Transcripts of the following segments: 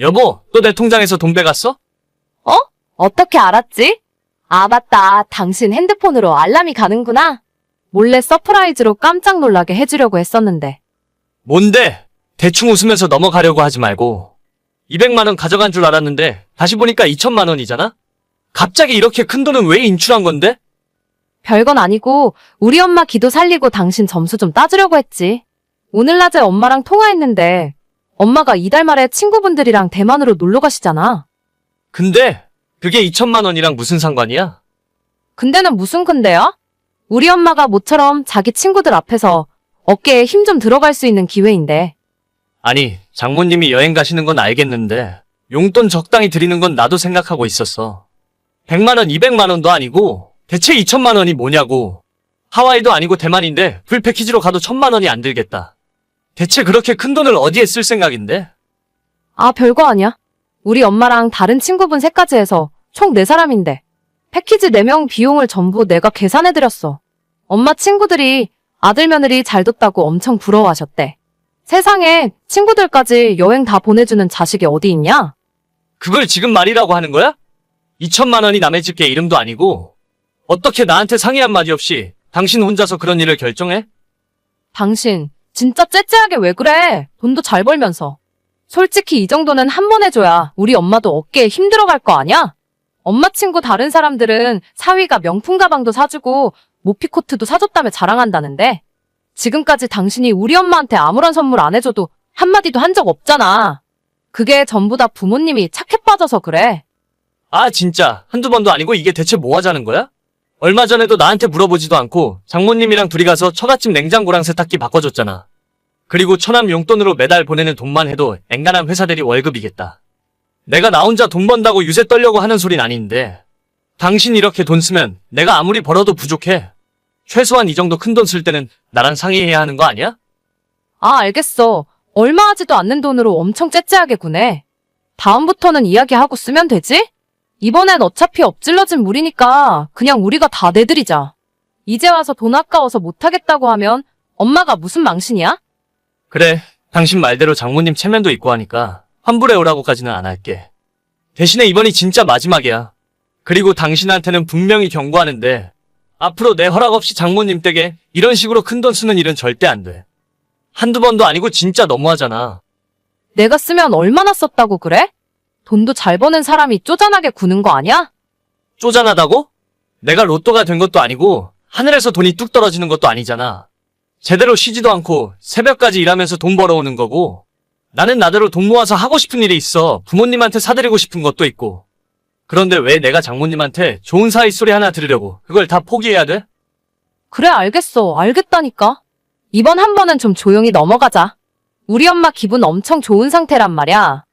여보, 또 내 통장에서 돈 빼갔어? 어? 어떻게 알았지? 아, 맞다. 당신 핸드폰으로 알람이 가는구나. 몰래 서프라이즈로 깜짝 놀라게 해주려고 했었는데. 뭔데? 대충 웃으면서 넘어가려고 하지 말고. 200만 원 가져간 줄 알았는데 다시 보니까 2천만 원이잖아? 갑자기 이렇게 큰 돈은 왜 인출한 건데? 별건 아니고, 우리 엄마 기도 살리고 당신 점수 좀 따주려고 했지. 오늘 낮에 엄마랑 통화했는데, 엄마가 이달 말에 친구분들이랑 대만으로 놀러 가시잖아. 근데 그게 2천만 원이랑 무슨 상관이야? 근데는 무슨 근데야? 우리 엄마가 모처럼 자기 친구들 앞에서 어깨에 힘 좀 들어갈 수 있는 기회인데. 아니, 장모님이 여행 가시는 건 알겠는데 용돈 적당히 드리는 건 나도 생각하고 있었어. 100만 원, 200만 원도 아니고 대체 2천만 원이 뭐냐고. 하와이도 아니고 대만인데 풀 패키지로 가도 천만 원이 안 들겠다. 대체 그렇게 큰 돈을 어디에 쓸 생각인데? 아, 별거 아니야. 우리 엄마랑 다른 친구분 셋까지 해서 총 4사람인데 패키지 4명 비용을 전부 내가 계산해드렸어. 엄마 친구들이 아들 며느리 잘 뒀다고 엄청 부러워하셨대. 세상에 친구들까지 여행 다 보내주는 자식이 어디 있냐? 그걸 지금 말이라고 하는 거야? 2천만 원이 남의 집게 이름도 아니고 어떻게 나한테 상의 한마디 없이 당신 혼자서 그런 일을 결정해? 당신 진짜 째째하게 왜 그래? 돈도 잘 벌면서. 솔직히 이 정도는 한 번 해줘야 우리 엄마도 어깨에 힘 들어 갈 거 아니야? 엄마 친구 다른 사람들은 사위가 명품 가방도 사주고 모피코트도 사줬다며 자랑한다는데 지금까지 당신이 우리 엄마한테 아무런 선물 안 해줘도 한마디도 한 적 없잖아. 그게 전부 다 부모님이 착해 빠져서 그래. 아 진짜 한두 번도 아니고 이게 대체 뭐 하자는 거야? 얼마 전에도 나한테 물어보지도 않고 장모님이랑 둘이 가서 처갓집 냉장고랑 세탁기 바꿔줬잖아. 그리고 처남 용돈으로 매달 보내는 돈만 해도 앵간한 회사들이 월급이겠다. 내가 나 혼자 돈 번다고 유세 떨려고 하는 소린 아닌데 당신 이렇게 돈 쓰면 내가 아무리 벌어도 부족해. 최소한 이 정도 큰 돈 쓸 때는 나랑 상의해야 하는 거 아니야? 아, 알겠어. 얼마 하지도 않는 돈으로 엄청 째째하게 구네. 다음부터는 이야기하고 쓰면 되지? 이번엔 어차피 엎질러진 물이니까 그냥 우리가 다 내드리자. 이제 와서 돈 아까워서 못하겠다고 하면 엄마가 무슨 망신이야? 그래, 당신 말대로 장모님 체면도 있고 하니까 환불해 오라고까지는 안 할게. 대신에 이번이 진짜 마지막이야. 그리고 당신한테는 분명히 경고하는데 앞으로 내 허락 없이 장모님 댁에 이런 식으로 큰 돈 쓰는 일은 절대 안 돼. 한두 번도 아니고 진짜 너무하잖아. 내가 쓰면 얼마나 썼다고 그래? 돈도 잘 버는 사람이 쪼잔하게 구는 거 아니야? 쪼잔하다고? 내가 로또가 된 것도 아니고 하늘에서 돈이 뚝 떨어지는 것도 아니잖아. 제대로 쉬지도 않고 새벽까지 일하면서 돈 벌어오는 거고 나는 나대로 돈 모아서 하고 싶은 일이 있어 부모님한테 사드리고 싶은 것도 있고 그런데 왜 내가 장모님한테 좋은 사이 소리 하나 들으려고 그걸 다 포기해야 돼? 그래, 알겠어. 알겠다니까. 이번 한 번은 좀 조용히 넘어가자. 우리 엄마 기분 엄청 좋은 상태란 말이야.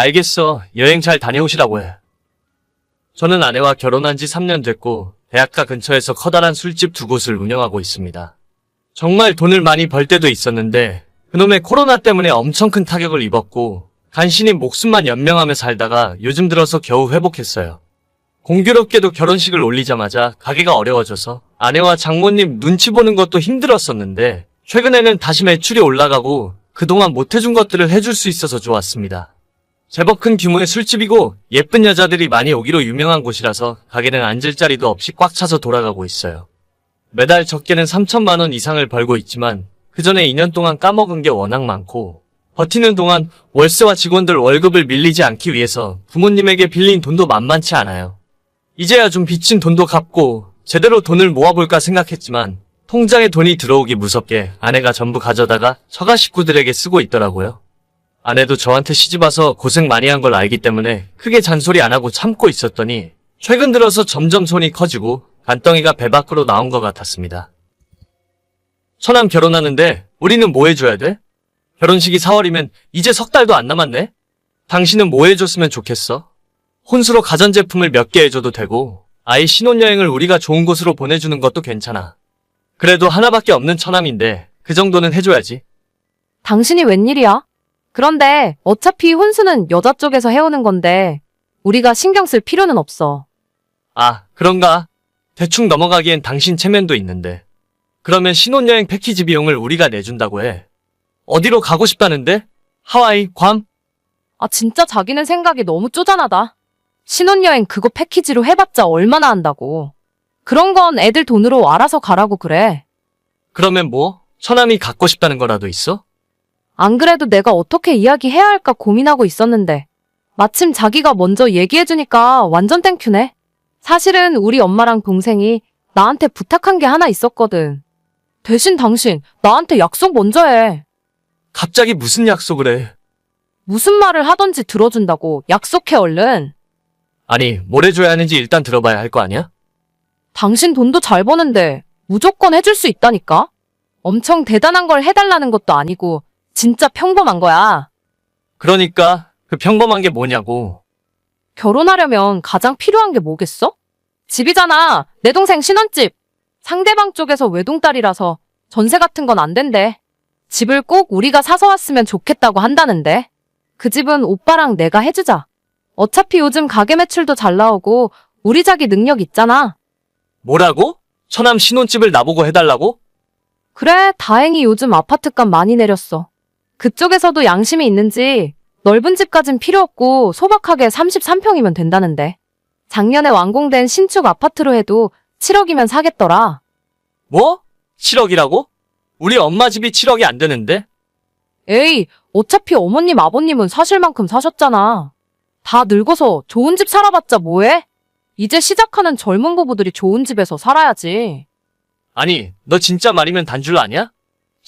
알겠어. 여행 잘 다녀오시라고 해. 저는 아내와 결혼한 지 3년 됐고 대학가 근처에서 커다란 술집 두 곳을 운영하고 있습니다. 정말 돈을 많이 벌 때도 있었는데 그놈의 코로나 때문에 엄청 큰 타격을 입었고 간신히 목숨만 연명하며 살다가 요즘 들어서 겨우 회복했어요. 공교롭게도 결혼식을 올리자마자 가게가 어려워져서 아내와 장모님 눈치 보는 것도 힘들었었는데 최근에는 다시 매출이 올라가고 그동안 못해준 것들을 해줄 수 있어서 좋았습니다. 제법 큰 규모의 술집이고 예쁜 여자들이 많이 오기로 유명한 곳이라서 가게는 앉을 자리도 없이 꽉 차서 돌아가고 있어요. 매달 적게는 3천만 원 이상을 벌고 있지만 그 전에 2년 동안 까먹은 게 워낙 많고 버티는 동안 월세와 직원들 월급을 밀리지 않기 위해서 부모님에게 빌린 돈도 만만치 않아요. 이제야 좀 빚진 돈도 갚고 제대로 돈을 모아볼까 생각했지만 통장에 돈이 들어오기 무섭게 아내가 전부 가져다가 처가 식구들에게 쓰고 있더라고요. 아내도 저한테 시집와서 고생 많이 한 걸 알기 때문에 크게 잔소리 안 하고 참고 있었더니 최근 들어서 점점 손이 커지고 간덩이가 배 밖으로 나온 것 같았습니다. 처남 결혼하는데 우리는 뭐 해줘야 돼? 결혼식이 4월이면 이제 석 달도 안 남았네? 당신은 뭐 해줬으면 좋겠어? 혼수로 가전제품을 몇 개 해줘도 되고 아이 신혼여행을 우리가 좋은 곳으로 보내주는 것도 괜찮아. 그래도 하나밖에 없는 처남인데 그 정도는 해줘야지. 당신이 웬일이야? 그런데 어차피 혼수는 여자 쪽에서 해오는 건데 우리가 신경 쓸 필요는 없어. 아, 그런가? 대충 넘어가기엔 당신 체면도 있는데. 그러면 신혼여행 패키지 비용을 우리가 내준다고 해. 어디로 가고 싶다는데? 하와이, 괌? 아, 진짜 자기는 생각이 너무 쪼잔하다. 신혼여행 그거 패키지로 해봤자 얼마나 한다고. 그런 건 애들 돈으로 알아서 가라고 그래. 그러면 뭐? 처남이 갖고 싶다는 거라도 있어? 안 그래도 내가 어떻게 이야기해야 할까 고민하고 있었는데. 마침 자기가 먼저 얘기해주니까 완전 땡큐네. 사실은 우리 엄마랑 동생이 나한테 부탁한 게 하나 있었거든. 대신 당신, 나한테 약속 먼저 해. 갑자기 무슨 약속을 해? 무슨 말을 하던지 들어준다고 약속해 얼른. 아니, 뭘 해줘야 하는지 일단 들어봐야 할 거 아니야? 당신 돈도 잘 버는데 무조건 해줄 수 있다니까? 엄청 대단한 걸 해달라는 것도 아니고 진짜 평범한 거야. 그러니까 그 평범한 게 뭐냐고. 결혼하려면 가장 필요한 게 뭐겠어? 집이잖아. 내 동생 신혼집. 상대방 쪽에서 외동딸이라서 전세 같은 건 안 된대. 집을 꼭 우리가 사서 왔으면 좋겠다고 한다는데. 그 집은 오빠랑 내가 해주자. 어차피 요즘 가게 매출도 잘 나오고 우리 자기 능력 있잖아. 뭐라고? 처남 신혼집을 나보고 해달라고? 그래, 다행히 요즘 아파트값 많이 내렸어. 그쪽에서도 양심이 있는지 넓은 집까진 필요 없고 소박하게 33평이면 된다는데. 작년에 완공된 신축 아파트로 해도 7억이면 사겠더라. 뭐? 7억이라고? 우리 엄마 집이 7억이 안 되는데? 에이, 어차피 어머님 아버님은 사실 만큼 사셨잖아. 다 늙어서 좋은 집 살아봤자 뭐해? 이제 시작하는 젊은 부부들이 좋은 집에서 살아야지. 아니, 너 진짜 말이면 단줄 아냐?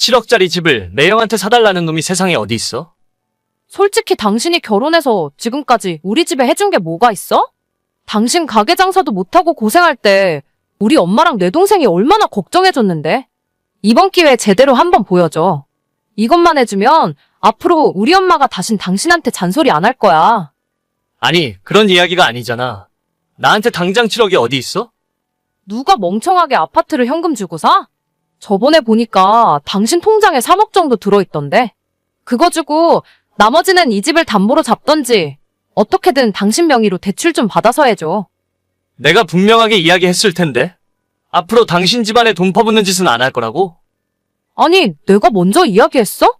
7억짜리 집을 매형한테 사달라는 놈이 세상에 어디 있어? 솔직히 당신이 결혼해서 지금까지 우리 집에 해준 게 뭐가 있어? 당신 가게 장사도 못하고 고생할 때 우리 엄마랑 내 동생이 얼마나 걱정해줬는데? 이번 기회에 제대로 한번 보여줘. 이것만 해주면 앞으로 우리 엄마가 다신 당신한테 잔소리 안 할 거야. 아니, 그런 이야기가 아니잖아. 나한테 당장 7억이 어디 있어? 누가 멍청하게 아파트를 현금 주고 사? 저번에 보니까 당신 통장에 3억 정도 들어있던데. 그거 주고 나머지는 이 집을 담보로 잡던지 어떻게든 당신 명의로 대출 좀 받아서 해줘. 내가 분명하게 이야기했을 텐데. 앞으로 당신 집안에 돈 퍼붓는 짓은 안 할 거라고? 아니, 내가 먼저 이야기했어?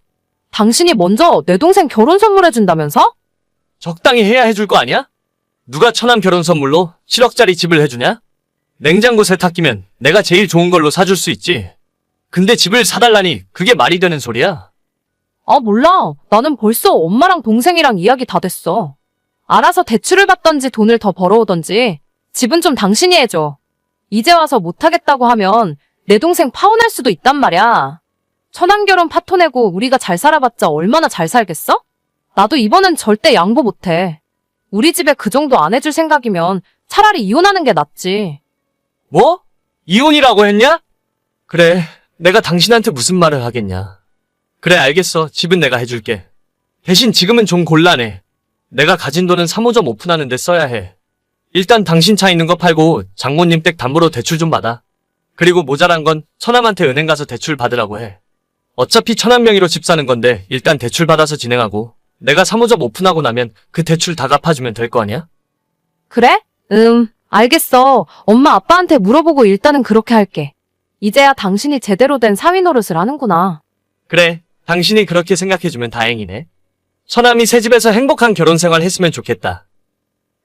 당신이 먼저 내 동생 결혼 선물해준다면서? 적당히 해야 해줄 거 아니야? 누가 처남 결혼 선물로 7억짜리 집을 해주냐? 냉장고 세탁기면 내가 제일 좋은 걸로 사줄 수 있지. 근데 집을 사달라니 그게 말이 되는 소리야? 아, 몰라. 나는 벌써 엄마랑 동생이랑 이야기 다 됐어. 알아서 대출을 받던지 돈을 더 벌어오던지 집은 좀 당신이 해줘. 이제 와서 못하겠다고 하면 내 동생 파혼할 수도 있단 말이야. 천안결혼 파토 내고 우리가 잘 살아봤자 얼마나 잘 살겠어? 나도 이번엔 절대 양보 못해. 우리 집에 그 정도 안 해줄 생각이면 차라리 이혼하는 게 낫지. 뭐? 이혼이라고 했냐? 그래, 내가 당신한테 무슨 말을 하겠냐. 그래, 알겠어. 집은 내가 해줄게. 대신 지금은 좀 곤란해. 내가 가진 돈은 3호점 오픈하는데 써야 해. 일단 당신 차 있는 거 팔고 장모님 댁 담보로 대출 좀 받아. 그리고 모자란 건 처남한테 은행 가서 대출 받으라고 해. 어차피 처남 명의로 집 사는 건데 일단 대출 받아서 진행하고 내가 3호점 오픈하고 나면 그 대출 다 갚아주면 될 거 아니야? 그래? 음, 알겠어. 엄마 아빠한테 물어보고 일단은 그렇게 할게. 이제야 당신이 제대로 된 사위 노릇을 하는구나. 그래, 당신이 그렇게 생각해주면 다행이네. 처남이 새 집에서 행복한 결혼 생활 했으면 좋겠다.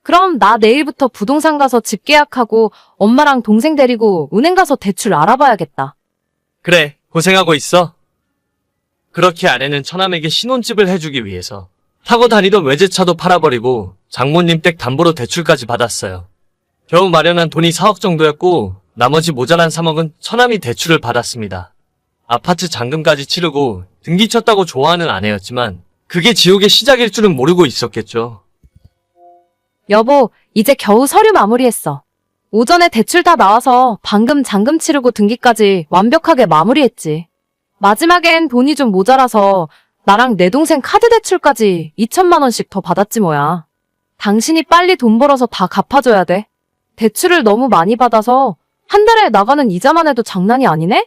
그럼 나 내일부터 부동산 가서 집 계약하고 엄마랑 동생 데리고 은행 가서 대출 알아봐야겠다. 그래, 고생하고 있어. 그렇게 아내는 처남에게 신혼집을 해주기 위해서 타고 다니던 외제차도 팔아버리고 장모님 댁 담보로 대출까지 받았어요. 겨우 마련한 돈이 4억 정도였고 나머지 모자란 3억은 처남이 대출을 받았습니다. 아파트 잔금까지 치르고 등기 쳤다고 좋아하는 아내였지만 그게 지옥의 시작일 줄은 모르고 있었겠죠. 여보, 이제 겨우 서류 마무리했어. 오전에 대출 다 나와서 방금 잔금 치르고 등기까지 완벽하게 마무리했지. 마지막엔 돈이 좀 모자라서 나랑 내 동생 카드 대출까지 2천만 원씩 더 받았지 뭐야. 당신이 빨리 돈 벌어서 다 갚아줘야 돼. 대출을 너무 많이 받아서 한 달에 나가는 이자만 해도 장난이 아니네?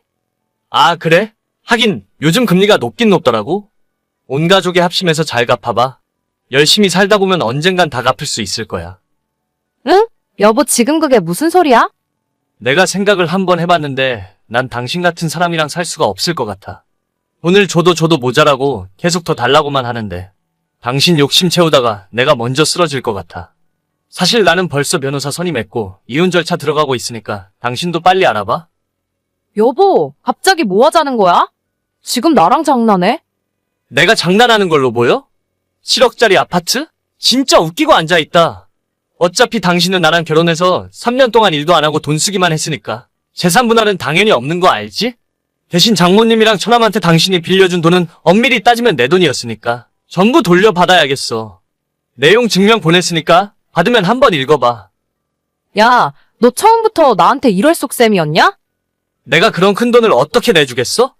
아, 그래? 하긴 요즘 금리가 높긴 높더라고. 온 가족이 합심해서 잘 갚아봐. 열심히 살다 보면 언젠간 다 갚을 수 있을 거야. 응? 여보, 지금 그게 무슨 소리야? 내가 생각을 한번 해봤는데 난 당신 같은 사람이랑 살 수가 없을 것 같아. 돈을 줘도 줘도 모자라고 계속 더 달라고만 하는데 당신 욕심 채우다가 내가 먼저 쓰러질 것 같아. 사실 나는 벌써 변호사 선임했고 이혼 절차 들어가고 있으니까 당신도 빨리 알아봐. 여보, 갑자기 뭐 하자는 거야? 지금 나랑 장난해? 내가 장난하는 걸로 보여? 7억짜리 아파트? 진짜 웃기고 앉아있다. 어차피 당신은 나랑 결혼해서 3년 동안 일도 안 하고 돈 쓰기만 했으니까 재산 분할은 당연히 없는 거 알지? 대신 장모님이랑 처남한테 당신이 빌려준 돈은 엄밀히 따지면 내 돈이었으니까 전부 돌려받아야겠어. 내용 증명 보냈으니까 받으면 한 번 읽어봐. 야, 너 처음부터 나한테 이럴 속셈이었냐? 내가 그런 큰 돈을 어떻게 내주겠어?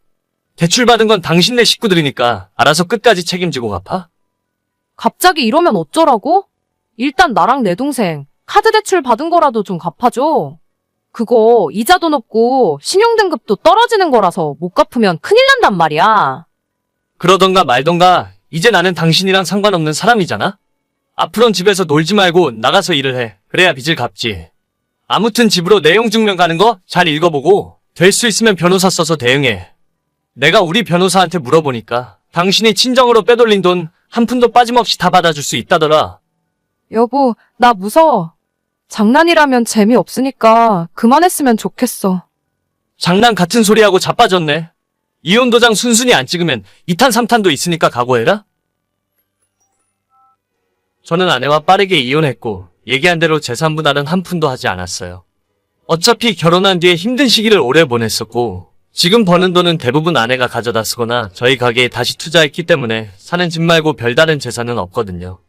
대출받은 건 당신네 식구들이니까 알아서 끝까지 책임지고 갚아. 갑자기 이러면 어쩌라고? 일단 나랑 내 동생 카드 대출 받은 거라도 좀 갚아줘. 그거 이자도 높고 신용등급도 떨어지는 거라서 못 갚으면 큰일 난단 말이야. 그러던가 말던가 이제 나는 당신이랑 상관없는 사람이잖아? 앞으론 집에서 놀지 말고 나가서 일을 해. 그래야 빚을 갚지. 아무튼 집으로 내용 증명 가는 거 잘 읽어보고 될 수 있으면 변호사 써서 대응해. 내가 우리 변호사한테 물어보니까 당신이 친정으로 빼돌린 돈 한 푼도 빠짐없이 다 받아줄 수 있다더라. 여보, 나 무서워. 장난이라면 재미없으니까 그만했으면 좋겠어. 장난 같은 소리하고 자빠졌네. 이혼 도장 순순히 안 찍으면 2탄 3탄도 있으니까 각오해라. 저는 아내와 빠르게 이혼했고 얘기한 대로 재산 분할은 한 푼도 하지 않았어요. 어차피 결혼한 뒤에 힘든 시기를 오래 보냈었고 지금 버는 돈은 대부분 아내가 가져다 쓰거나 저희 가게에 다시 투자했기 때문에 사는 집 말고 별다른 재산은 없거든요.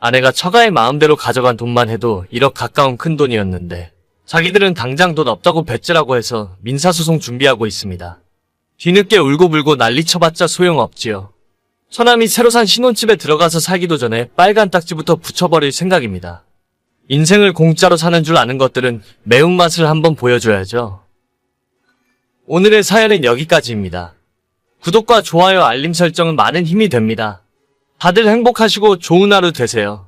아내가 처가의 마음대로 가져간 돈만 해도 1억 가까운 큰 돈이었는데 자기들은 당장 돈 없다고 배째라고 해서 민사소송 준비하고 있습니다. 뒤늦게 울고불고 난리 쳐봤자 소용없지요. 처남이 새로 산 신혼집에 들어가서 살기도 전에 빨간 딱지부터 붙여버릴 생각입니다. 인생을 공짜로 사는 줄 아는 것들은 매운맛을 한번 보여줘야죠. 오늘의 사연은 여기까지입니다. 구독과 좋아요 알림 설정은 많은 힘이 됩니다. 다들 행복하시고 좋은 하루 되세요.